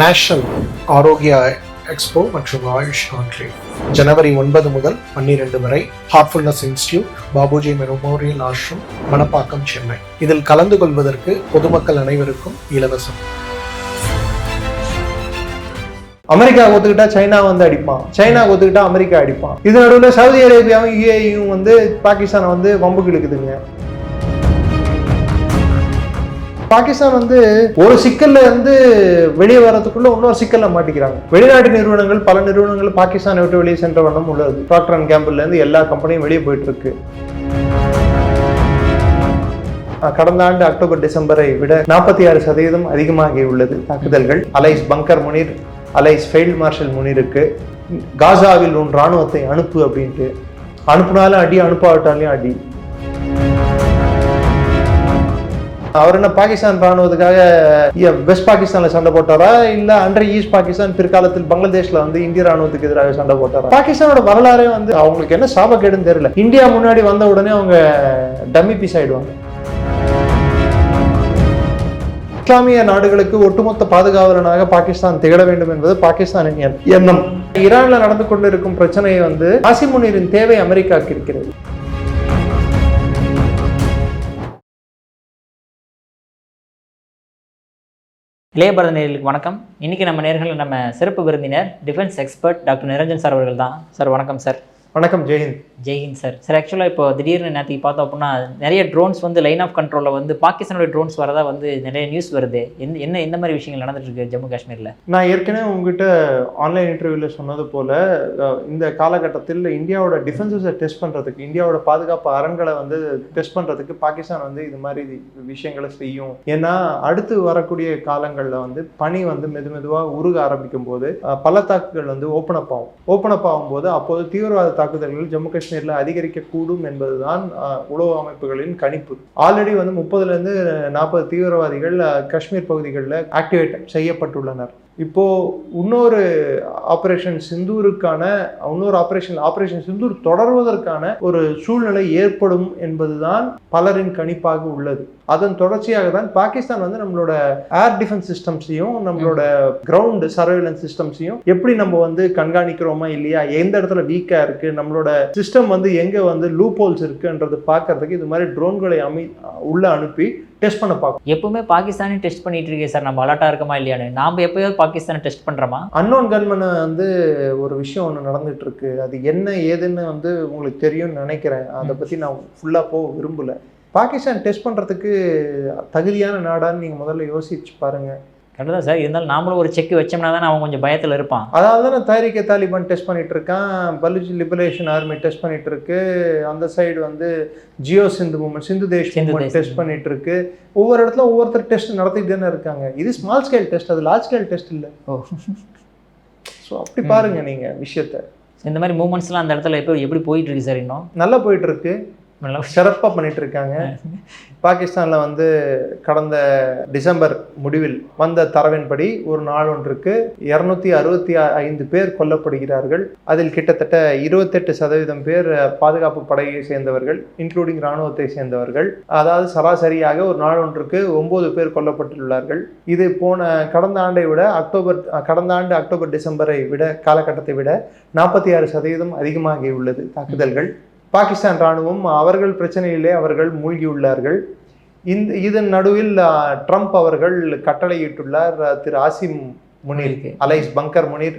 National ஆரோக்கிய expo மற்றும் AYUSH conclave ஜனவரி ஒன்பது முதல் பன்னிரண்டு வரை heartfulness institute Babuji memorial ashram Manapakkam Chennai இதில் கலந்து கொள்வதற்கு பொதுமக்கள் அனைவருக்கும் இலவசம். அமெரிக்கா ஒத்துக்கிட்டா சைனா வந்து அடிப்பான். சைனா ஒத்துக்கிட்டா அமெரிக்கா அடிப்பான். இது நடுவில் சவுதி அரேபியாவும் யுஏயும் வந்து பாகிஸ்தானை வந்து வம்புக்கு இழுக்குதுங்க. பாகிஸ்தான் வந்து ஒரு சிக்கல்ல இருந்து வெளியே வரதுக்குள்ள இன்னொரு சிக்கல்ல மாட்டிக்கிறாங்க. வெளிநாட்டு நிறுவனங்கள் பல நிறுவனங்கள் பாகிஸ்தானை விட்டு வெளியே சென்ற வண்ணம் உள்ளது. டாக்டர் அண்ட் கேம்பிள்ல இருந்து எல்லா கம்பெனியும் வெளியே போயிட்டு இருக்கு கடந்த ஆண்டு அக்டோபர் டிசம்பரை விட நாற்பத்தி ஆறு சதவீதம் அதிகமாகி உள்ளது தாக்குதல்கள். Alias bunker Munir alias failed marshal முனீருக்கு காசாவில் உன் ராணுவத்தை அனுப்பு அப்படின்ட்டு. அனுப்புனாலும் அடி அனுப்பாவிட்டாலையும் அடி. அவர் என்ன பாகிஸ்தான் ராணுவத்துக்காக வெஸ்ட் பாகிஸ்தான்ல சண்டை போட்டாரா? இல்ல அன்றை ஈஸ்ட் பாகிஸ்தான் பிற்காலத்தில் பங்களாதேஷ்ல வந்து இந்திய ராணுவத்துக்கு எதிராக சண்டை போட்டாரா? பாகிஸ்தானோட வரலாறே வந்து அவங்களுக்கு என்ன சாபக்கேடுன்னு தெரியல. இந்தியா முன்னாடி வந்த உடனே அவங்க டம்மி பீஸ் ஆயிடுவாங்க. இஸ்லாமிய நாடுகளுக்கு ஒட்டுமொத்த பாதுகாவலனாக பாகிஸ்தான் திகழ வேண்டும் என்பது பாகிஸ்தானின் எண்ணம். ஈரானில் நடந்து கொண்டிருக்கும் பிரச்சனையை வந்து ஆசிம் தேவை அமெரிக்காவுக்கு இருக்கிறது. இளையபரத நேர்களுக்கு வணக்கம். இன்னைக்கு நம்ம நேர்களில் நம்ம சிறப்பு விருந்தினர் defence expert doctor Niranjan sir அவர்கள் தான். சார் வணக்கம் சார். வணக்கம் ஜெயஹிந்த் ஜெய்ஹிந்த் சார். சார் ஆக்சுவலாக இப்போ திடீர்னு நேற்றுக்கு பார்த்தோம் அப்படின்னா நிறைய ட்ரோன்ஸ் வந்து லைன் ஆஃப் கண்ட்ரோலில் வந்து பாகிஸ்தானோட ட்ரோன்ஸ் வரதா வந்து நிறைய நியூஸ் வருது. என்ன என்ன எந்த மாதிரி விஷயங்கள் நடந்துட்டு இருக்கு ஜம்மு காஷ்மீரில்? நான் ஏற்கனவே உங்ககிட்ட ஆன்லைன் இன்டர்வியூவில் சொன்னது போல் இந்த காலகட்டத்தில் இந்தியாவோட டிஃபென்சஸை டெஸ்ட் பண்ணுறதுக்கு இந்தியாவோட பாதுகாப்பு அரண்களை வந்து டெஸ்ட் பண்ணுறதுக்கு பாகிஸ்தான் வந்து இது மாதிரி விஷயங்களை செய்யும். ஏன்னா அடுத்து வரக்கூடிய காலங்களில் வந்து பனி வந்து மெது மெதுவாக உருக ஆரம்பிக்கும் போது அஹ், பள்ளத்தாக்குகள் வந்து ஓப்பன் அப் ஆகும். ஓப்பன் அப் ஆகும்போது அப்போது தீவிரவாத தாக்குதல்கள் ஜம்மு காஷ்மீரில் அதிகரிக்கக்கூடும் என்பதுதான் உளவு அமைப்புகளின் கணிப்பு. ஆல்ரெடி வந்து முப்பதுலேருந்து நாற்பது தீவிரவாதிகள் காஷ்மீர் பகுதிகளில் ஆக்டிவேட் செய்யப்பட்டுள்ளனர். இப்போது இன்னொரு ஆப்ரேஷன் சிந்தூருக்கான இன்னொரு ஆப்ரேஷன் ஆப்ரேஷன் சிந்தூர் தொடர்வதற்கான ஒரு சூழ்நிலை ஏற்படும் என்பதுதான் பலரின் கணிப்பாக உள்ளது. அதன் தொடர்ச்சியாக தான் பாகிஸ்தான் வந்து நம்மளோட ஏர் டிஃபென்ஸ் சிஸ்டம்ஸையும் நம்மளோட கிரவுண்ட் சர்வேலன்ஸ் சிஸ்டம்ஸையும் எப்படி நம்ம வந்து கண்காணிக்கிறோமா இல்லையா எந்த இடத்துல வீக்காக இருக்கு நம்மளோட சிஸ்டம் வந்து எங்கே வந்து லூப் ஹோல்ஸ் இருக்குன்றது பார்க்கறதுக்கு இது மாதிரி ட்ரோன்களை அமை உள்ள அனுப்பி டெஸ்ட் பண்ண பார்க்கும் எப்பவுமே பாகிஸ்தானே டெஸ்ட் பண்ணிட்டு இருக்கே சார். நம்ம அலர்ட்டாக இருக்கமா இல்லையான்னு. நாம் எப்போயாவது பாகிஸ்தானை டெஸ்ட் பண்ணுறோமா அன்னோன் கன்மனை வந்து ஒரு விஷயம் ஒன்று நடந்துட்டு இருக்கு. அது என்ன ஏதுன்னு வந்து உங்களுக்கு தெரியும்னு நினைக்கிறேன். அதை பற்றி நான் ஃபுல்லாக போக விரும்பல. பாகிஸ்தான் டெஸ்ட் பண்ணுறதுக்கு தகுதியான நாடான்னு நீங்கள் முதல்ல யோசிச்சு பாருங்க. கரெக்டாக சார். இருந்தாலும் நாமளும் ஒரு செக் வச்சோம்னா தான் அவன் கொஞ்சம் பயத்தில் இருப்பான். அதாவது தான் தாரிகே தாலிபான் டெஸ்ட் பண்ணிட்டு இருக்கான் பலுச் லிபரேஷன் ஆர்மி டெஸ்ட் பண்ணிட்டு இருக்கு அந்த சைடு வந்து Jeay Sindhu movement Sindhu Desh movement test பண்ணிட்டு இருக்கு ஒவ்வொரு இடத்துல ஒவ்வொருத்தர் டெஸ்ட் நடத்திட்டு தானே இருக்காங்க. இது ஸ்மால் ஸ்கேல் டெஸ்ட் அது லார்ஜ் ஸ்கேல் டெஸ்ட் இல்லை. ஓ. ஸோ அப்படி பாருங்க நீங்க விஷயத்த. இந்த மாதிரி மூமெண்ட்ஸ்லாம் அந்த இடத்துல எப்போ எப்படி போயிட்டு இருக்கு சார் இன்னும்? நல்லா போயிட்டு இருக்கு நல்லா சிறப்பாக பண்ணிட்டு இருக்காங்க பாகிஸ்தானில் வந்து கடந்த டிசம்பர் முடிவில் வந்த தரவின்படி ஒரு நாள் ஒன்றுக்கு இரநூத்தி அறுபத்தி ஐந்து பேர் கொல்லப்படுகிறார்கள். அதில் கிட்டத்தட்ட இருபத்தெட்டு சதவீதம் பேர் பாதுகாப்பு படையை சேர்ந்தவர்கள் இன்க்ளூடிங் இராணுவத்தை சேர்ந்தவர்கள். அதாவது சராசரியாக ஒரு நாள் ஒன்றுக்கு ஒன்பது பேர் கொல்லப்பட்டுள்ளார்கள். இது போன கடந்த ஆண்டை விட அக்டோபர் கடந்த ஆண்டு அக்டோபர் டிசம்பரை விட காலகட்டத்தை விட நாற்பத்தி ஆறு சதவீதம் அதிகமாகியுள்ளது தாக்குதல்கள். பாகிஸ்தான் ராணுவம் அவர்கள் பிரச்சனையிலே அவர்கள் மூழ்கியுள்ளார்கள். இந்த இதன் நடுவில் ட்ரம்ப் அவர்கள் கட்டளையிட்டுள்ளார் திரு Asim Munir. Alias bunker Munir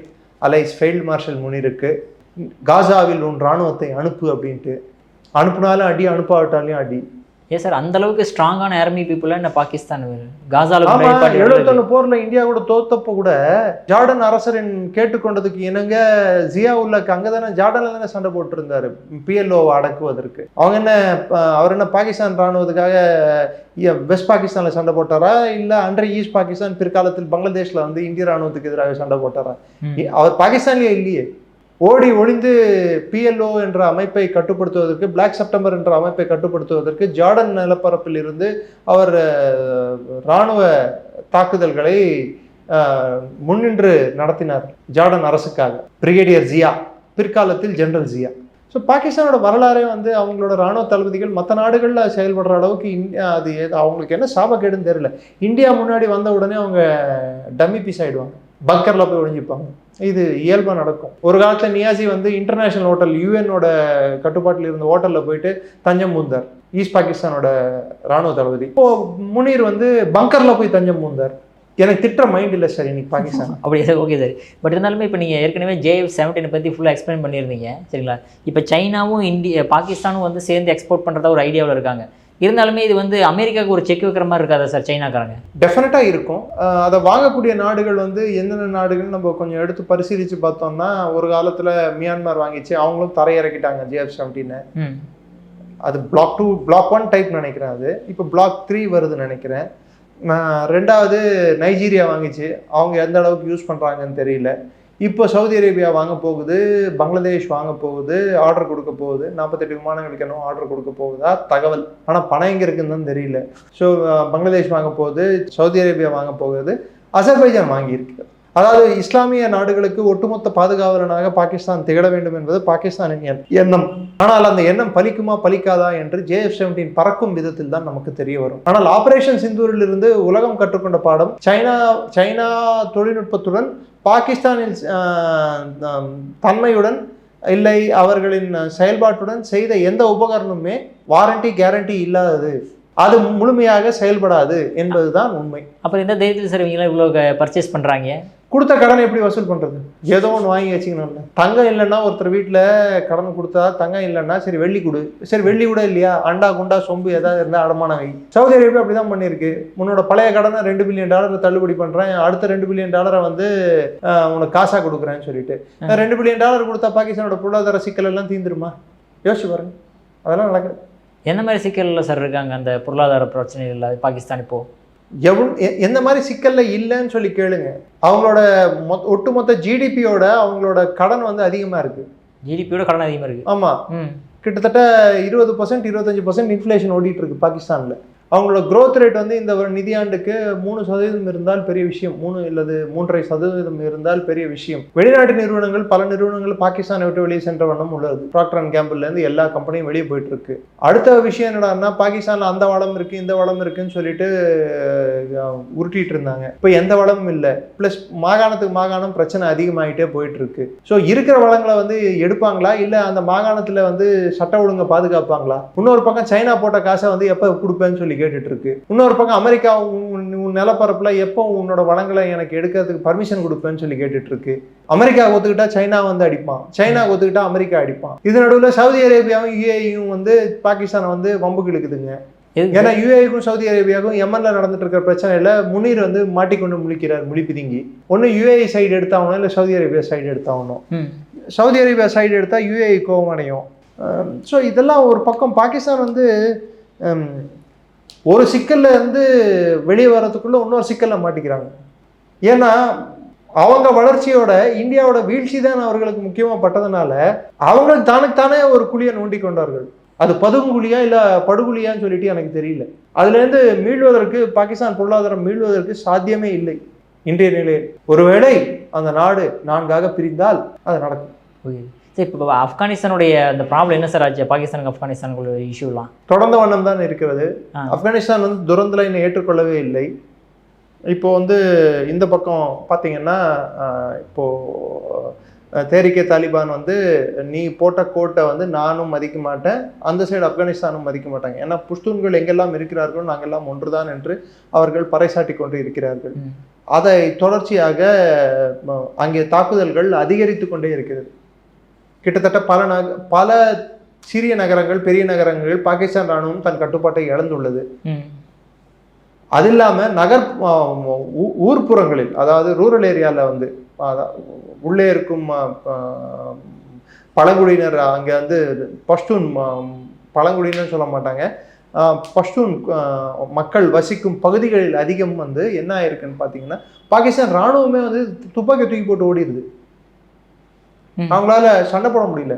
alias failed marshal முனீருக்கு காசாவில் உன் ராணுவத்தை அனுப்பு அப்படின்ட்டு. அனுப்புனாலும் அடி அனுப்பாவிட்டாலையும் அடி. ஏன் சார் அந்த அளவுக்கு ஸ்ட்ராங்கான ஆர்மி பீப்புளாக இந்த பாகிஸ்தான் முன்னாடி எழுபத்தொன்னு போர்ல இந்தியா கூட தோத்தப்ப கூட ஜார்டன் அரசரின் கேட்டுக்கொண்டதுக்கு இணங்க ஜியா உல்லாக்கு அங்கதானே ஜார்டன்ல தானே சண்டை போட்டு இருந்தாரு பிஎல்ஓ அடக்குவதற்கு. அவங்க என்ன அவர் என்ன பாகிஸ்தான் ராணுவத்துக்காக வெஸ்ட் பாகிஸ்தான்ல சண்டை போட்டாரா? இல்ல அன்றைய ஈஸ்ட் பாகிஸ்தான் பிற்காலத்தில் பங்களாதேஷ்ல வந்து இந்திய ராணுவத்துக்கு எதிராக சண்டை போட்டாரா? அவர் பாகிஸ்தான்லயே இல்லையே. ஓடி ஒளிந்து பிஎல்ஓ என்ற அமைப்பை கட்டுப்படுத்துவதற்கு பிளாக் செப்டம்பர் என்ற அமைப்பை கட்டுப்படுத்துவதற்கு ஜார்டன் நிலப்பரப்பில் இருந்து அவர் இராணுவ தாக்குதல்களை முன்னின்று நடத்தினார் ஜார்டன் அரசுக்காக. பிரிகேடியர் ஜியா பிற்காலத்தில் ஜெனரல் ஜியா ஸோ பாகிஸ்தானோட வரலாறே வந்து அவங்களோட ராணுவ தளபதிகள் மற்ற நாடுகளில் செயல்படுற அளவுக்கு இந்தியா அது அவங்களுக்கு என்ன சாபக்கேடுன்னு தெரியல. இந்தியா முன்னாடி வந்த உடனே அவங்க டம்மி பீஸ் ஆகிடுவாங்க பக்கரில் போய் ஒழிஞ்சுப்பாங்க இது இயல்பாக நடக்கும். ஒரு காலத்தில் நியாசி வந்து இன்டர்நேஷனல் ஹோட்டல் யூஎனோட கட்டுப்பாட்டில் இருந்த ஹோட்டலில் போயிட்டு தஞ்சம் பூந்தார் ஈஸ்ட் பாகிஸ்தானோட ராணுவ தளபதி. இப்போ முனீர் வந்து பங்கரில் போய் தஞ்சம் பூந்தார் எனக்கு திட்டுற மைண்ட் இல்லை சார் இன்னைக்கு பாகிஸ்தான். அப்படி ஓகே சார் பட் இருந்தாலுமே இப்போ நீங்கள் ஏற்கனவே ஜேஎஃப் செவன்டீனை பற்றி ஃபுல்லாக எக்ஸ்பிளைன் பண்ணியிருந்தீங்க. சரிங்களா? இப்போ சைனாவும் இந்திய பாகிஸ்தானும் வந்து சேர்ந்து எக்ஸ்போர்ட் பண்ணுறதா ஒரு ஐடியாவில் இருக்காங்க. இருந்தாலுமே இது வந்து அமெரிக்காவுக்கு ஒரு செக் வைக்கிற மாதிரி இருக்காதா சார் சைனாக்காரங்க? டெஃபினட்டா இருக்கும். அதை வாங்கக்கூடிய நாடுகள் வந்து எந்தெந்த நாடுகள் நம்ம கொஞ்சம் எடுத்து பரிசீலிச்சு பார்த்தோம்னா ஒரு காலத்துல மியான்மர் வாங்கிச்சு அவங்களும் தரையிறக்கிட்டாங்க ஜிஎஃப் செவன்டீனை ம். அது block two block one type நினைக்கிறேன் அது. இப்போ பிளாக் த்ரீ வருதுன்னு நினைக்கிறேன். நான் ரெண்டாவது நைஜீரியா வாங்கிச்சு. அவங்க எந்த அளவுக்கு யூஸ் பண்ணுறாங்கன்னு தெரியல. இப்போ சவுதி அரேபியா வாங்க போகுது பங்களாதேஷ் வாங்க போகுது ஆர்டர் கொடுக்க போகுது. நாற்பத்தெட்டு விமானங்களுக்கு என்ன ஆர்டர் கொடுக்க போகுதா? தகவல். ஆனால் பணம் எங்கே இருக்குன்னு தான் தெரியல ஸோ பங்களாதேஷ் வாங்க போகுது சவுதி அரேபியா வாங்க போகுது அசர்பைஜான் வாங்கியிருக்கு அதாவது இஸ்லாமிய நாடுகளுக்கு ஒட்டுமொத்த பாதுகாவலனாக பாகிஸ்தான் திகழ வேண்டும் என்பது பாகிஸ்தானின் எண்ணம். ஆனால் அந்த எண்ணம் பலிக்குமா பலிக்காதா என்று ஜேஎஃப் செவன்டீன் பறக்கும் விதத்தில் தான் நமக்கு தெரிய வரும். ஆனால் ஆபரேஷன் சிந்தூரில் இருந்து உலகம் கற்றுக்கொண்ட பாடம் சைனா சைனா தொழில்நுட்பத்துடன் பாகிஸ்தானின் தன்மையுடன் இல்லை அவர்களின் செயல்பாட்டுடன் செய்த எந்த உபகரணமுமே வாரண்டி கேரண்டி இல்லாதது. அது முழுமையாக செயல்படாது என்பதுதான் உண்மை. அப்புறம் எந்த தைரியத்தில் சார் இவங்களாம் இவ்வளோ பர்ச்சேஸ் பண்ணுறாங்க கொடுத்த கடனை எப்படி வசூல் பண்றது? ஏதோ ஒன்று வாங்கி வச்சுக்கணும்ல. தங்கம் இல்லைன்னா ஒருத்தர் வீட்டில் கடன் கொடுத்தா தங்கம் இல்லைன்னா சரி வெள்ளி கொடு. சரி வெள்ளி கூட இல்லையா? அண்டா குண்டா சொம்பு ஏதாவது இருந்தால் அடமானம் வை. சவுதி அரேபியா அப்படி தான் பண்ணியிருக்கு. உன்னோட பழைய கடனை ரெண்டு பில்லியன் டாலர் தள்ளுபடி பண்ணுறேன் அடுத்த ரெண்டு பில்லியன் டாலரை வந்து உனக்கு காசாக கொடுக்குறேன்னு சொல்லிட்டு. ரெண்டு பில்லியன் டாலர் கொடுத்தா பாகிஸ்தானோட பொருளாதார சிக்கல் எல்லாம் தீந்துருமா? யோசிச்சு பாருங்க. அதெல்லாம் நடக்குது. என்ன மாதிரி சிக்கலில் சார் இருக்காங்க அந்த பொருளாதார பிரச்சனைகள் பாகிஸ்தான் இப்போ? எவ்வளோ எ- எந்த மாதிரி சிக்கல்ல இல்லைன்னு சொல்லி கேளுங்க. அவங்களோட மொத் ஒட்டுமொத்த ஜிடிபியோட அவங்களோட கடன் வந்து அதிகமா இருக்கு. ஜிடிபியோட கடன் அதிகமாக இருக்குது ஆமா. ம். கிட்டத்தட்ட இருபது பர்சன்ட் இருபத்தஞ்சு பர்சன்ட் இன்ஃப்ளேஷன் ஓடிட்டு இருக்கு பாகிஸ்தான்ல. அவங்களோட க்ரோத் ரேட் வந்து இந்த ஒரு நிதியாண்டுக்கு மூணு சதவீதம் இருந்தால் பெரிய விஷயம். மூணு இல்லது மூன்றரை சதவீதம் இருந்தால் பெரிய விஷயம். வெளிநாட்டு நிறுவனங்கள் பல நிறுவனங்கள் பாகிஸ்தானை விட்டு வெளியே சென்ற வண்ணம் உள்ளது. ப்ராக்டர் அண்ட் கேம்பிள்லேருந்து எல்லா கம்பெனியும் வெளியே போயிட்டு இருக்கு. அடுத்த விஷயம் என்னடான்னா பாகிஸ்தானில் அந்த வளம் இருக்கு இந்த வளம் இருக்குன்னு சொல்லிட்டு உருட்டிட்டு இருந்தாங்க. இப்போ எந்த வளமும் இல்லை. ப்ளஸ் மாகாணத்துக்கு மாகாணம் பிரச்சனை அதிகமாகிட்டே போயிட்டு இருக்கு. ஸோ இருக்கிற வளங்களை வந்து எடுப்பாங்களா? இல்லை அந்த மாகாணத்தில் வந்து சட்ட ஒழுங்கை பாதுகாப்பாங்களா? இன்னொரு பக்கம் சைனா போட்ட காசை வந்து எப்போ கொடுப்பேன்னு சொல்லி கேட்டுட்டு இருக்கு. இன்னொரு பக்கம் அமெரிக்கா உன் நிலப்பரப்புல எப்போ உன்னோட வளங்களை எனக்கு எடுக்கிறதுக்கு பர்மிஷன் கொடுப்பேன்னு சொல்லி கேட்டுட்டு இருக்கு அமெரிக்கா ஒத்துக்கிட்டா சைனா வந்து அடிப்பான். சைனா ஒத்துக்கிட்டா அமெரிக்கா அடிப்பான். இது நடுவில் சவுதி அரேபியாவும் யுஏயும் வந்து பாகிஸ்தானை வந்து வம்புக்கு இழுக்குதுங்க ஏன்னா யுஏக்கும் சவுதி அரேபியாவுக்கும் யமன்ல நடந்துட்டு இருக்கிற பிரச்சனையில முனீர் வந்து மாட்டிக்கொண்டு முழிக்கிறார் முழி பிதுங்கி. ஒன்று யுஏஇ சைடு எடுத்தாகணும் இல்லை சவுதி அரேபியா சைடு எடுத்தாகணும். சவுதி அரேபியா சைடு எடுத்தால் யுஏஇ கோவம் அடையும். ஸோ இதெல்லாம் ஒரு பக்கம் பாகிஸ்தான் வந்து ஒரு சிக்கல்ல இருந்து வெளியே வர்றதுக்குள்ள இன்னொரு சிக்கல்ல மாட்டிக்கிறாங்க. ஏன்னா அவங்க வளர்ச்சியோட இந்தியாவோட வீழ்ச்சி தான் அவர்களுக்கு முக்கியமாக பட்டதுனால அவங்களுக்கு தானுக்கு தானே ஒரு குழியை நோண்டி கொண்டார்கள். அது பதுங்குழியா இல்லை படுகுழியான்னு சொல்லிட்டு எனக்கு தெரியல. அதுலேருந்து மீள்வதற்கு பாகிஸ்தான் பொருளாதாரம் மீள்வதற்கு சாத்தியமே இல்லை. இன்றைய நிலையில். ஒருவேளை அந்த நாடு நான்காக பிரிந்தால் அது நடக்கும். ஓகே. சரி இப்போ ஆப்கானிஸ்தானுடைய அந்த ப்ராப்ளம் என்ன சார் ஆச்சு? பாகிஸ்தானுக்கு ஆப்கானிஸ்தானுக்குள்ள இஷ்யூலாம் தொடர்ந்த வண்ணம் தான் இருக்கிறது. ஆப்கானிஸ்தான் வந்து துரந்தலைனை ஏற்றுக்கொள்ளவே இல்லை. இப்போ வந்து இந்த பக்கம் பார்த்தீங்கன்னா ஆஹ், இப்போ அஹ், தேரிக்கே தாலிபான் வந்து நீ போட்ட கோட்டை வந்து நானும் மதிக்க மாட்டேன். அந்த சைடு ஆப்கானிஸ்தானும் மதிக்க மாட்டாங்க. ஏன்னா புஷ்தூன்கள் எங்கெல்லாம் இருக்கிறார்களோ நாங்கெல்லாம் ஒன்றுதான் என்று அவர்கள் பறைசாட்டி கொண்டு இருக்கிறார்கள். அதை தொடர்ச்சியாக அங்கே தாக்குதல்கள் அதிகரித்து கொண்டே இருக்கிறது. கிட்டத்தட்ட பல நக பல சிறிய நகரங்கள் பெரிய நகரங்கள் பாகிஸ்தான் ராணுவம் தன் கட்டுப்பாட்டை இழந்துள்ளது. அது இல்லாமல் நகர் ஊர்ப்புறங்களில் அதாவது ரூரல் ஏரியாவில் வந்து உள்ளே இருக்கும் பழங்குடியினர் அங்கே வந்து பஷ்டூன் பழங்குடியினர் சொல்ல மாட்டாங்க. பஷ்டூன் மக்கள் வசிக்கும் பகுதிகளில் அதிகம் வந்து என்ன ஆயிருக்குன்னு பார்த்தீங்கன்னா பாகிஸ்தான் ராணுவமே வந்து துப்பாக்கி தூக்கி போட்டு ஓடிடுது. அவங்களால சண்டை போட முடியல.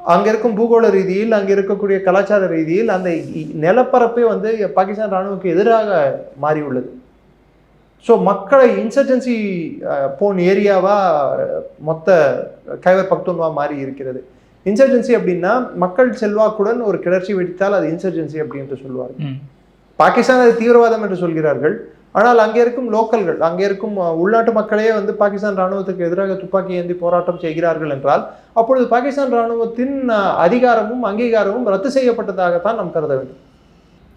அங்க இருக்கும் பூகோள ரீதியில் அங்க இருக்கக்கூடிய கலாச்சார ரீதியில் அந்த நிலப்பரப்பே வந்து பாகிஸ்தான் ராணுவக்கு எதிராக மாறி உள்ளது ஸோ மக்களை இன்சர்ஜென்சி போன் ஏரியாவா மொத்த கைவர் பக்துன்வா மாறி இருக்கிறது. இன்சர்ஜென்சி அப்படின்னா மக்கள் செல்வாக்குடன் ஒரு கிளர்ச்சி வெடித்தால் அது இன்சர்ஜென்சி அப்படின்ட்டு சொல்லுவார் ம். பாகிஸ்தான் அது தீவிரவாதம் என்று சொல்கிறார்கள். ஆனால் அங்கே இருக்கும் லோக்கல்கள் அங்கே இருக்கும் உள்நாட்டு மக்களே வந்து பாகிஸ்தான் ராணுவத்துக்கு எதிராக துப்பாக்கி ஏந்தி போராட்டம் செய்கிறார்கள் என்றால் அப்பொழுது பாகிஸ்தான் ராணுவத்தின் அதிகாரமும் அங்கீகாரமும் ரத்து செய்யப்பட்டதாகத்தான் நாம் கருத வேண்டும்.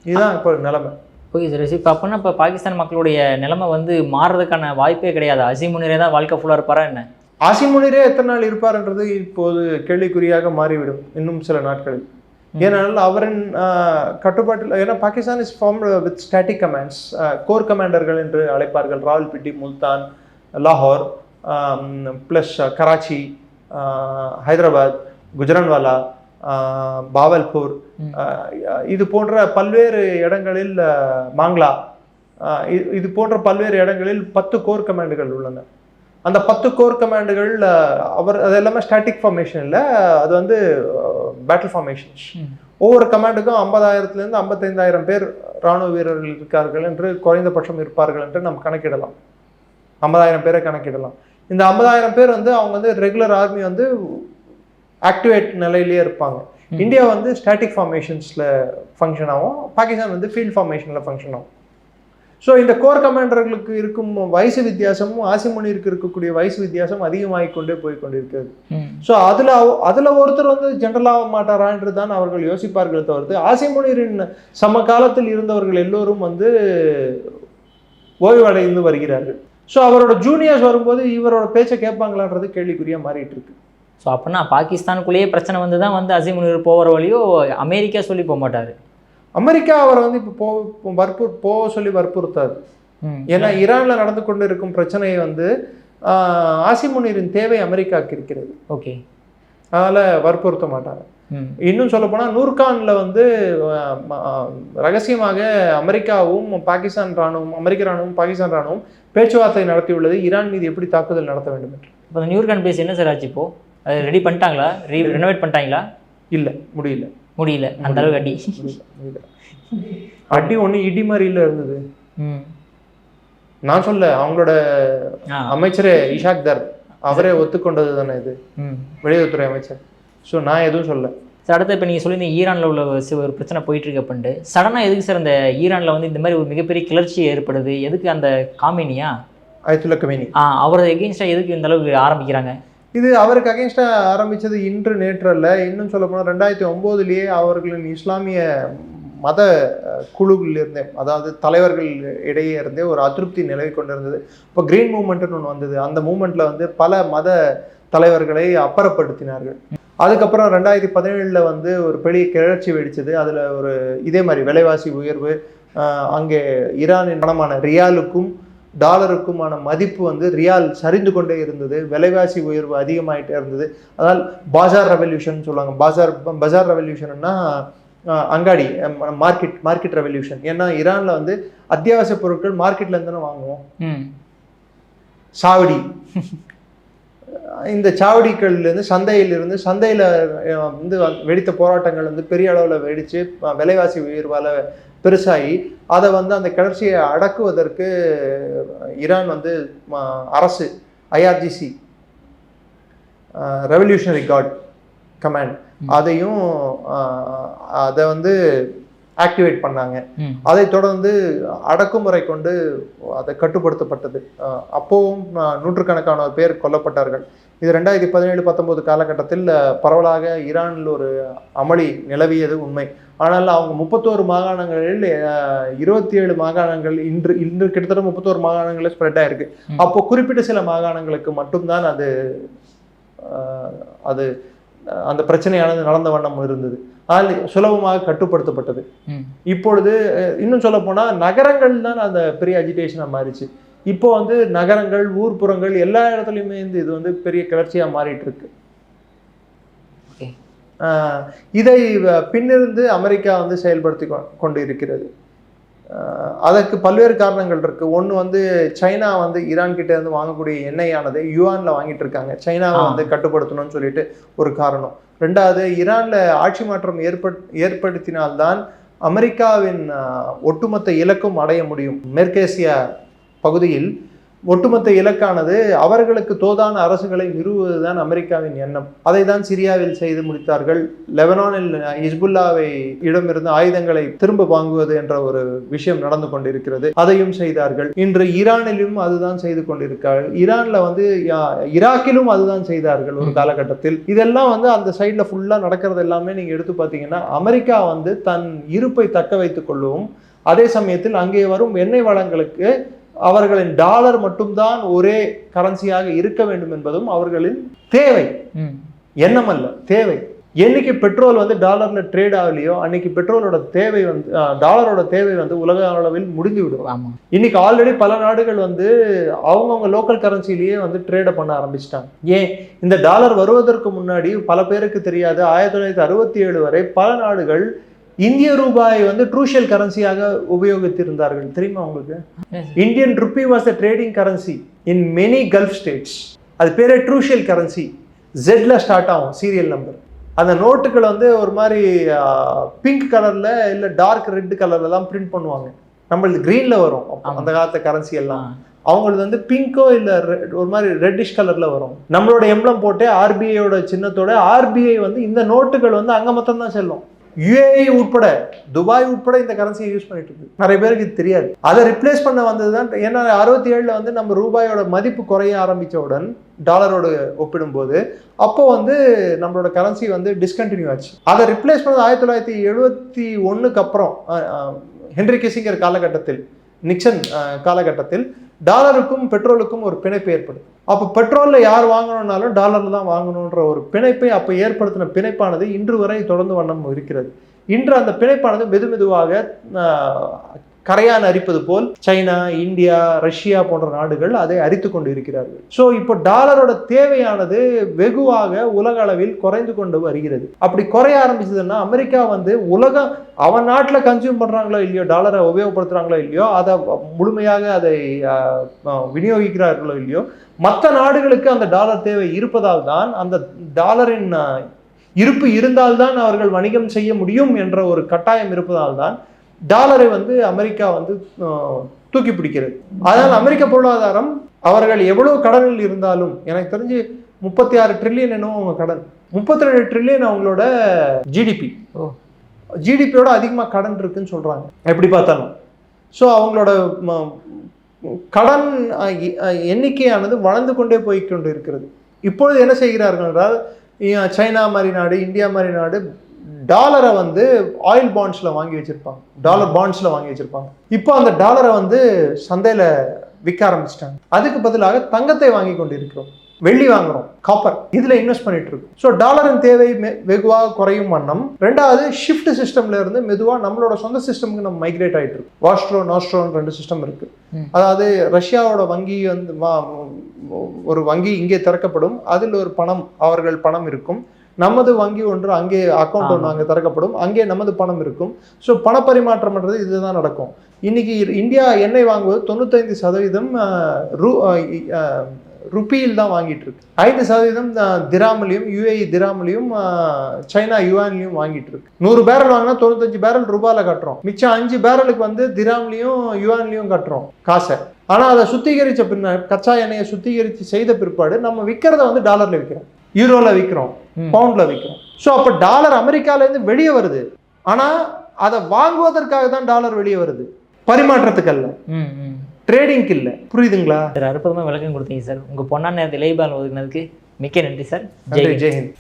இதுதான் இப்போ நிலைமை. ஓகே சார் இப்போ அப்படின்னா இப்போ பாகிஸ்தான் மக்களுடைய நிலைமை வந்து மாறுறதுக்கான வாய்ப்பே கிடையாது. அசீம் முனிரே தான் வாழ்க்கை ஃபுல்லாக இருப்பாரா என்ன? ஆசிமுனிரே எத்தனை நாள் இருப்பார்ன்றது இப்போது கேள்விக்குறியாக மாறிவிடும் இன்னும் சில நாட்களில். ஏனென்றால் அவரின் கட்டுப்பாட்டில் ஏன்னா Pakistan is form with static commands core கமாண்டர்கள் என்று அழைப்பார்கள். ராவல்பிட்டி முல்தான் லாகோர் ப்ளஸ் கராச்சி ஹைதராபாத் குஜரான்வாலா பாவல்பூர் இது போன்ற பல்வேறு இடங்களில் மாங்லா இது- இது போன்ற பல்வேறு இடங்களில் பத்து கோர் கமாண்டுகள் உள்ளன. அந்த பத்து கோர் கமாண்டுகள் அவர் அது எல்லாமே ஸ்டாட்டிக் ஃபார்மேஷன் இல்லை அது வந்து பேட்டில் ஃபார்மேஷன்ஸ். ஒவ்வொரு கமாண்டுக்கும் ஐம்பதாயிரத்துலேருந்து ஐம்பத்தைந்தாயிரம் பேர் ராணுவ வீரர்கள் இருக்கார்கள் என்று குறைந்தபட்சம் இருப்பார்கள் என்று நம்ம கணக்கிடலாம். ஐம்பதாயிரம் பேரை கணக்கிடலாம். இந்த ஐம்பதாயிரம் பேர் வந்து அவங்க வந்து ரெகுலர் ஆர்மி வந்து ஆக்டிவேட் நிலையிலேயே இருப்பாங்க. இந்தியா வந்து ஸ்டாட்டிக் ஃபார்மேஷன்ஸில் ஃபங்க்ஷன் ஆகும். பாகிஸ்தான் வந்து ஃபீல்ட் ஃபார்மேஷனில் ஃபங்க்ஷன் ஆகும். ஸோ இந்த கோர் கமாண்டர்களுக்கு இருக்கும் வயசு வித்தியாசமும் ஆசிமுனிற்கு இருக்கக்கூடிய வயசு வித்தியாசம் அதிகமாகிக் கொண்டே போய் கொண்டிருக்கிறது ஸோ அதில் அதில் ஒருத்தர் வந்து ஜென்ரல் ஆக மாட்டாரான்றது தான் அவர்கள் யோசிப்பார்கள் தவிர்த்து ஆசிமுனிரின் சம காலத்தில் இருந்தவர்கள் எல்லோரும் வந்து ஓய்வடைந்து வருகிறார்கள். ஸோ அவரோட ஜூனியர்ஸ் வரும்போது இவரோட பேச்சை கேட்பாங்களான்றது கேள்விக்குறியாக மாறிட்டு இருக்கு ஸோ அப்படின்னா பாகிஸ்தானுக்குள்ளேயே பிரச்சனை வந்து தான் வந்து அசீம் முனிர் போகிற வழியோ அமெரிக்கா சொல்லி போக மாட்டார் அமெரிக்கா அவரை வந்து இப்போ போ வற்புறு போக சொல்லி வற்புறுத்தாது ஏன்னா ஈரான்ல நடந்து கொண்டு இருக்கும் பிரச்சனையை வந்து ஆசிமுனிரின் தேவை அமெரிக்காவுக்கு இருக்கிறது. ஓகே. அதனால வற்புறுத்த மாட்டாங்க இன்னும் சொல்ல போனால் நூர்கான்ல வந்து ரகசியமாக அமெரிக்காவும் பாகிஸ்தான் ராணுவம் அமெரிக்க ராணுவம் பாகிஸ்தான் ராணுவம் பேச்சுவார்த்தை நடத்தியுள்ளது. ஈரான் மீது எப்படி தாக்குதல் நடத்த வேண்டும் என்று. இப்போ நியூர்கான் பேஸ் என்ன சார் ஆச்சு இப்போ? அது ரெடி பண்ணிட்டாங்களா? ரீ ரெனோவேட் பண்ணிட்டாங்களா? இல்லை. முடியல. முடியல அந்த அளவுக்கு அடி. அடி ஒண்ணு இடி மாதிரில இருந்தது. ம். நான் சொல்ல அவங்களோட அமைச்சரே இஷாக் தர் அவரே ஒத்துக்கொண்டது தானே இது? வெளியுறவுத்துறை அமைச்சர். ஸோ நான் எதுவும் சொல்ல சார் அடுத்து இப்போ நீங்கள் சொல்லியிருந்தீங்க ஈரானில் உள்ள ஒரு பிரச்சனை போயிட்டு இருக்கு அப்படின்ட்டு சடனாக எதுக்கு சார் அந்த ஈரானில் வந்து இந்த மாதிரி ஒரு மிகப்பெரிய கிளர்ச்சி ஏற்படுது? எதுக்கு அந்த காமினியா? ஆயத்துல்லா கமேனி. ஆ அவரது எகெயின்ஸ்டாக எதுக்கு இந்த அளவுக்கு ஆரம்பிக்கிறாங்க? இது அவருக்கு அகேன்ஸ்டாக ஆரம்பித்தது இன்று நேற்று அல்ல. இன்னும் சொல்ல போனால் ரெண்டாயிரத்தி ஒம்போதுலேயே அவர்களின் இஸ்லாமிய மத அஹ், குழுவில் இருந்தே அதாவது தலைவர்கள் இடையே இருந்தே ஒரு அதிருப்தி நிலவி கொண்டிருந்தது. இப்போ கிரீன் மூமெண்ட்னு ஒன்று வந்தது. அந்த மூமெண்ட்டில் வந்து பல மத தலைவர்களை அப்புறப்படுத்தினார்கள். அதுக்கப்புறம் ரெண்டாயிரத்தி பதினேழில் வந்து ஒரு பெரிய கிளர்ச்சி வெடிச்சது. அதில் ஒரு இதே மாதிரி விலைவாசி உயர்வு அங்கே ஈரானின் பணமான ரியாலுக்கும் டாலருக்குமான மதிப்பு வந்து ரியால் சரிந்து கொண்டே இருந்தது. விலைவாசி உயர்வு அதிகமாயிட்டே இருந்தது. அதனால் பாஜார் ரெவல்யூஷன் சொல்லுவாங்க. பாஜார் பஜார் ரெவல்யூஷன்னா அங்காடி மார்க்கெட் மார்க்கெட் ரெவல்யூஷன் ஏன்னா ஈரானில் வந்து அத்தியாவசிய பொருட்கள் மார்க்கெட்ல இருந்து வாங்குவோம். சாவடி. இந்த சாவடிகள்லேருந்து சந்தையிலிருந்து சந்தையில் வந்து வெடித்த போராட்டங்கள் வந்து பெரிய அளவில் வெடித்து விலைவாசி உயர்வால் பெருசாகி அதை வந்து அந்த கிளர்ச்சியை அடக்குவதற்கு ஈரான் வந்து அரசு ஐஆர்ஜிசி ரெவல்யூஷனரி காட் கமாண்ட் அதையும் அதை வந்து ஆக்டிவேட் பண்ணாங்க. அதை தொடர்ந்து அடக்குமுறை கொண்டு அதை கட்டுப்படுத்தப்பட்டது. அப்போவும் நூற்றுக்கணக்கான பேர் கொல்லப்பட்டார்கள். இது ரெண்டாயிரத்தி பதினேழு பத்தொன்பது காலகட்டத்தில் பரவலாக ஈரானில் ஒரு அமளி நிலவியது உண்மை. ஆனால் அவங்க முப்பத்தோரு மாகாணங்களில் இருபத்தி ஏழு மாகாணங்கள் இன்று இன்று கிட்டத்தட்ட முப்பத்தோரு மாகாணங்களில் ஸ்ப்ரெட் ஆயிருக்கு. அப்போ குறிப்பிட்ட சில மாகாணங்களுக்கு மட்டும்தான் அது அது அந்த பிரச்சனையானது நடந்த வண்ணம் இருந்தது. ஆனால் சுலபமாக கட்டுப்படுத்தப்பட்டது. இப்பொழுது இன்னும் சொல்ல போனா நகரங்கள் தான் அந்த பெரிய அஜிடேஷனா மாறிச்சு. இப்போ வந்து நகரங்கள் ஊர்ப்புறங்கள் எல்லா இடத்துலையுமே இந்த இது வந்து பெரிய கிளர்ச்சியா மாறிட்டு இருக்கு இதை பின்னிருந்து அமெரிக்கா வந்து செயல்படுத்தி கொண்டு இருக்கிறது அதற்கு பல்வேறு காரணங்கள் இருக்கு. ஒன்று வந்து சைனா வந்து ஈரான் கிட்ட இருந்து வாங்கக்கூடிய எண்ணெயானது யுவான்ல வாங்கிட்டு இருக்காங்க. சைனாவை. வந்து கட்டுப்படுத்தணும்னு சொல்லிட்டு ஒரு காரணம். ரெண்டாவது ஈரானில் ஆட்சி மாற்றம் ஏற்பட் ஏற்படுத்தினால்தான் அமெரிக்காவின் ஒட்டுமொத்த இலக்கும் அடைய முடியும். மேற்கேசியா பகுதியில் ஒட்டுமொத்த இலக்கானது அவர்களுக்கு தோதான அரசுகளை நிறுவுவதுதான் அமெரிக்காவின் எண்ணம். அதை தான் சிரியாவில் செய்து முடித்தார்கள். லெபனானில் ஹிஸ்புல்லாவை இடமிருந்து ஆயுதங்களை திரும்ப வாங்குவது என்ற ஒரு விஷயம் நடந்து கொண்டிருக்கிறது. அதையும் செய்தார்கள். இன்று ஈரானிலும் அதுதான் செய்து கொண்டிருக்கிறார்கள். ஈரான்ல வந்து ஈராக்கிலும் அதுதான் செய்தார்கள் ஒரு காலகட்டத்தில். இதெல்லாம் வந்து அந்த சைட்ல ஃபுல்லா நடக்கிறது எல்லாமே நீங்க எடுத்து பார்த்தீங்கன்னா அமெரிக்கா வந்து தன் இருப்பை தக்க வைத்துக் கொள்ளவும் அதே சமயத்தில் அங்கே வரும் எண்ணெய் வளங்களுக்கு அவர்களின் டாலர் மட்டும்தான் ஒரே கரன்சியாக இருக்க வேண்டும் என்பதும் அவர்களின் தேவை. எண்ணம் அல்ல தேவை. என்னைக்கு பெட்ரோல் வந்து டாலர்ல ட்ரேட் ஆகலையோ அன்னைக்கு பெட்ரோலோட தேவை வந்து டாலரோட தேவை வந்து உலக அளவில் முடிந்து விடும். இன்னைக்கு ஆல்ரெடி பல நாடுகள் வந்து அவங்கவுங்க லோக்கல் கரன்சிலேயே வந்து ட்ரேடை பண்ண ஆரம்பிச்சிட்டாங்க. ஏன்? இந்த டாலர் வருவதற்கு முன்னாடி பல பேருக்கு தெரியாது ஆயிரத்தி தொள்ளாயிரத்தி அறுபத்தி ஏழு வரை பல நாடுகள் இந்திய ரூபாய் வந்து ட்ரூஷியல் கரன்சியாக உபயோகித்திருந்தார்கள். தெரியுமா உங்களுக்கு? Indian rupee was the trading currency in many Gulf states அது பேரே ட்ரூஷியல் கரன்சி ஜெட்ல ஸ்டார்ட் ஆகும் சீரியல் நம்பர் அந்த நோட்டுகள் வந்து ஒரு மாதிரி பிங்க் கலர்ல இல்ல டார்க் ரெட் கலர்ல தான் பிரிண்ட் பண்ணுவாங்க. நம்மளது கிரீன்ல வரும். அந்த காலத்து கரன்சி எல்லாம். அவங்களது வந்து பிங்கோ இல்ல ஒரு மாதிரி ரெட்டிஷ் கலர்ல வரும். நம்மளோட எம்ப்ளம் போட்டு ஆர்பிஐயோட சின்னத்தோட ஆர்பிஐ வந்து இந்த நோட்டுகள் வந்து அங்க மட்டும் தான் செல்லும். யுஏஇ உட்பட துபாய் உட்பட இந்த கரன்சியை யூஸ் பண்ணிட்டு இருக்கு. நிறைய பேருக்கு இது தெரியாது. அதை ரிப்ளேஸ் பண்ண வந்தது தான் ஏன்னா அறுபத்தி ஏழில் வந்து நம்ம ரூபாயோட மதிப்பு குறைய ஆரம்பித்தவுடன் டாலரோட ஒப்பிடும்போது அப்போ வந்து நம்மளோட கரன்சி வந்து டிஸ்கண்டினியூ ஆச்சு. அதை ரிப்ளேஸ் பண்ணது ஆயிரத்தி தொள்ளாயிரத்தி எழுபத்தி ஒன்றுக்கு அப்புறம் ஹென்ரி கிசிங்கர் காலகட்டத்தில். நிக்சன் காலகட்டத்தில் டாலருக்கும் பெட்ரோலுக்கும் ஒரு பிணைப்பு ஏற்படுது. அப்போ பெட்ரோலில் யார் வாங்கணும்னாலும் டாலரில் தான் வாங்கணுன்ற ஒரு பிணைப்பை அப்போ ஏற்படுத்தின பிணைப்பானது இன்று வரை தொடர்ந்து வண்ணம் இருக்கிறது. இன்று அந்த பிணைப்பானது மெது மெதுவாக கரையான் அரிப்பது போல் சைனா இந்தியா ரஷ்யா போன்ற நாடுகள் அதை அரித்து கொண்டு இருக்கிறார்கள் ஸோ இப்போ டாலரோட தேவையானது வெகுவாக உலக அளவில் குறைந்து கொண்டு வருகிறது. அப்படி குறைய ஆரம்பிச்சதுன்னா அமெரிக்கா வந்து உலகம் அவன் நாட்டில் கன்சியூம் பண்றாங்களோ இல்லையோ டாலரை உபயோகப்படுத்துறாங்களோ இல்லையோ அதை முழுமையாக அதை விநியோகிக்கிறார்களோ இல்லையோ மற்ற நாடுகளுக்கு அந்த டாலர் தேவை இருப்பதால் தான் அந்த டாலரின் இருப்பு இருந்தால்தான் அவர்கள் வணிகம் செய்ய முடியும் என்ற ஒரு கட்டாயம் இருப்பதால் தான் டாலரை வந்து அமெரிக்கா வந்து தூக்கி பிடிக்கிறது. அதனால் அமெரிக்க பொருளாதாரம் அவர்கள் எவ்வளவு கடனில் இருந்தாலும் எனக்கு தெரிஞ்சு முப்பத்தி ஆறு ட்ரில்லியன் என்னவோ அவங்க கடன். முப்பத்தி ரெண்டு ட்ரில்லியன் அவங்களோட ஜிடிபி. ஜிடிபியோட அதிகமாக கடன் இருக்குன்னு சொல்றாங்க. எப்படி பார்த்தாலும். ஸோ அவங்களோட கடன் எண்ணிக்கையானது வளர்ந்து கொண்டே போய் கொண்டு இருக்கிறது. இப்பொழுது என்ன செய்கிறார்கள் என்றால் சைனா மாதிரி நாடு இந்தியா மாதிரி நாடு டாலரை வந்து ஆயில் பாண்ட்ஸில் வாங்கி வச்சிருப்பாங்க. டாலர் பாண்ட்ஸில் வாங்கி வச்சிருப்பாங்க. இப்போ அந்த டாலரை வந்து சந்தையில் விற்க ஆரம்பிச்சிட்டாங்க. அதுக்கு பதிலாக தங்கத்தை வாங்கி கொண்டு இருக்கிறோம் வெள்ளி வாங்குறோம். காப்பர் இதுல இன்வெஸ்ட் பண்ணிட்டு இருக்கோம். ஸோ டாலரின் தேவை வெகுவாக குறையும் வண்ணம். ரெண்டாவது ஷிஃப்ட் சிஸ்டம்ல இருந்து மெதுவா நம்மளோட சொந்த சிஸ்டமுக்கு நம்ம மைக்ரேட் ஆயிட்டு இருக்கு வாஸ்ட்ரோ நாஸ்ட்ரோன்னு ரெண்டு சிஸ்டம் இருக்கு. அதாவது ரஷ்யாவோட வங்கி வந்து ஒரு வங்கி இங்கே திறக்கப்படும். அதில் ஒரு பணம் அவர்கள் பணம் இருக்கும். நமது வங்கி ஒன்று அங்கே அக்கௌண்ட் ஒன்று. அங்கே திறக்கப்படும். அங்கே நமது பணம் இருக்கும். ஸோ பணப்பரிமாற்றம்ன்றது இதுதான் நடக்கும். இன்னைக்கு இந்தியா எண்ணெய் வாங்குவது தொண்ணூத்தைந்து சதவீதம் ரூ ருப்பியில் தான் வாங்கிட்டு இருக்கு. ஐந்து சதவீதம் திராமிலையும் யுஏஇ திராமிலையும் சைனா யுவான்லையும் வாங்கிட்டு இருக்கு. நூறு பேரல் வாங்கினா தொண்ணூத்தஞ்சு பேரல் ரூபாயில கட்டுறோம். மிச்சம் அஞ்சு பேரலுக்கு வந்து திராம்லையும் யுவான்லையும் கட்டுறோம் காசை. ஆனா அதை சுத்திகரிச்ச பின்ன கச்சா எண்ணெயை சுத்திகரித்து செய்த பிற்பாடு நம்ம விற்கிறத வந்து டாலர்ல விற்கிறோம் யூரோல விற்கிறோம். பவுண்ட்ல விற்கிறோம் ஸோ அப்போ டாலர் அமெரிக்கால இருந்து வெளியே வருது. ஆனா அதை வாங்குவதற்காக தான் டாலர் வெளியே வருது. பரிமாற்றத்துக்கு அல்ல. ட்ரேடிங்க்கு இல்லை. புரியுதுங்களா? சார் அற்புதமாக விளக்கம் கொடுத்தீங்க சார். உங்கள் பொன்னான நேரத்தை இலைபால் ஒதுக்குனதுக்கு மிக்க நன்றி சார். ஜெய். ஜெய்ஹிந்த்